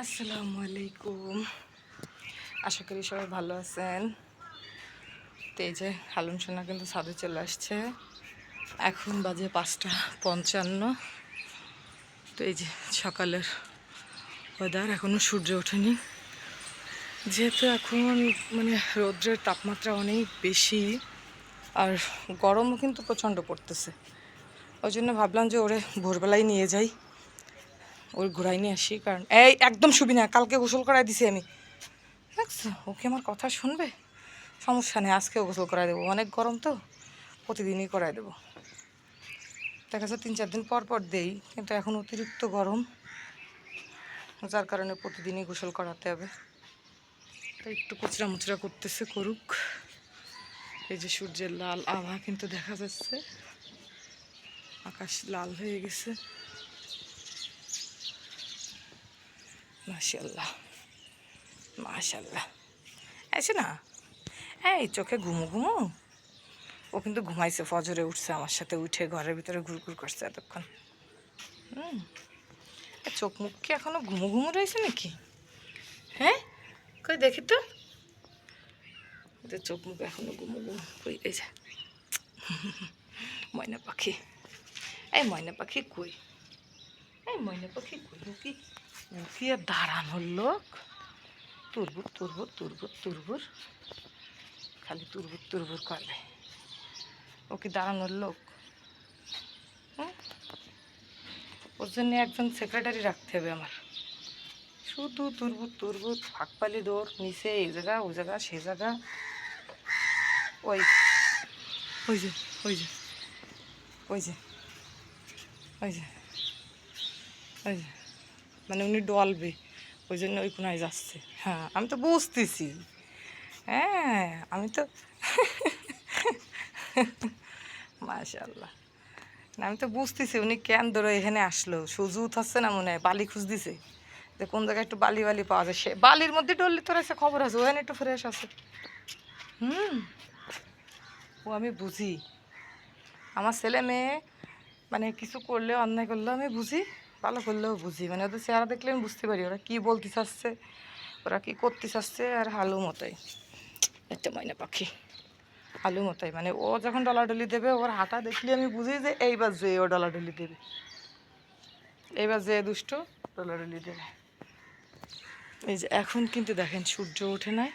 আসসালামু আলাইকুম। আশা করি সবাই ভালো আছেন। তো এই যে হালুন সোনা কিন্তু ছাদে চলে আসছে। এখন বাজে পাঁচটা পঞ্চান্ন। তো এই যে সকালের ওয়েদার এখনও সূর্য ওঠেনি। যেহেতু এখন মানে রৌদ্রের তাপমাত্রা অনেক বেশি, আর গরমও কিন্তু প্রচণ্ড পড়তেছে। ওই জন্য ভাবলাম যে ওরে ভোরবেলায় নিয়ে যাই। ওর ঘোরাই নিয়ে আসি, কারণ এই একদম শুবি না, কালকে গোসল করাই দিছি আমি। দেখছ, ওকে আমার কথা শুনবে? সমস্যা নেই, আজকেও গোসল করাই দেবো। অনেক গরম তো, প্রতিদিনই করাই দেবো। দেখা যাচ্ছে তিন চার দিন পর পর দেই, কিন্তু এখন অতিরিক্ত গরম, যার কারণে প্রতিদিনই গোসল করাতে হবে। তো একটু কুচরা মুচরা করতেছে, করুক। এই যে সূর্যের লাল আভা কিন্তু দেখা যাচ্ছে। আকাশ লাল হয়ে গেছে। মাশাল্লাহ মাশাল্লাহ আছে না এই চোখে ঘুমু ঘুমু। ও কিন্তু ঘুমাইছে, ফজরে উঠছে, আমার সাথে উঠে ঘরের ভিতরে ঘুরঘুর করছে এতক্ষণ। হুম। চোখ মুখ কি এখনও ঘুমু ঘুমু রয়েছে নাকি? হ্যাঁ? কই দেখি তো। চোখ মুখ এখনও ঘুমু ঘুমু। কই যে। ময়না পাখি। এই ময়না পাখি কই? এই ময়না পাখি কই? কি? কি আর দাঁড়ানোর লোক। তুরবুর তুরবুর তুরবুর তুরবুর। খালি তুরবুর তুরবুর করবে। ও কি দাঁড়ানোর লোক? ওর জন্য একজন সেক্রেটারি রাখতে হবে আমার। শুধু তুরবুর তুরবুর, ফাঁকপালি দৌড়, নিচে এই জায়গা ওই জায়গা, সে জায়গা। ওই ওই যে ওই যে ওই যে ওই যে ওই যে। মানে উনি ডলবে ওই জন্য ওই কোনায় যাচ্ছে হ্যাঁ আমি তো বুঝতেছি হ্যাঁ আমি তো মাশাল্লাহ আমি তো বুঝতেছি উনি কেন ধরো এখানে আসলো। সুজু উঠাচ্ছে না মনে হয়, বালি খুঁজ দিছে যে কোন জায়গায় একটু বালি বালি পাওয়া যায়। সে বালির মধ্যে ডললে তোর এসে খবর আছে, ওখানে একটু ফ্রেশ আছে। হুম, ও আমি বুঝি। আমার ছেলে মেয়ে মানে কিছু করলে, অন্যায় করলেও আমি বুঝি। ভালো করলেও বুঝি। মানে ওদের চেহারা দেখলে আমি বুঝতে পারি, ওরা কী বলতে চাচ্ছে, ওরা কী করতে চাচ্ছে, আর হালু মতোই। একটা ময়না পাখি। হালু মতোই। মানে ও যখন ডলাডলি দেবে, ওর হাঁটা দেখলে আমি বুঝি যে এইবার যে ও ডলাডলি দেবে। এইবার যে দুষ্ট ডলাডলি দেবে। এই যে এখন কিন্তু দেখেন সূর্য ওঠে নাই।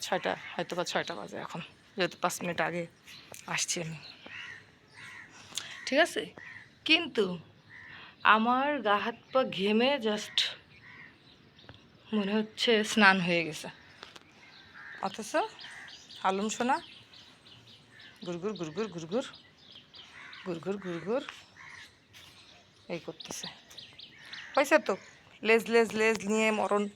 ছয়টা, হয়তো বা ছয়টা বাজে এখন। যেহেতু পাঁচ মিনিট আগে আসছি আমি। ঠিক আছে? কিন্তু আমার গা হাত পা ঘেমে জাস্ট মনে হচ্ছে স্নান হয়ে গেছে। অথচ আলম সোনা গুরগুর গুরগুর গুরগুর গুরগুর গুরগুর এই করতেছে। হয়েছে তো? লেজ লেজ লেজ নিয়ে মরণ।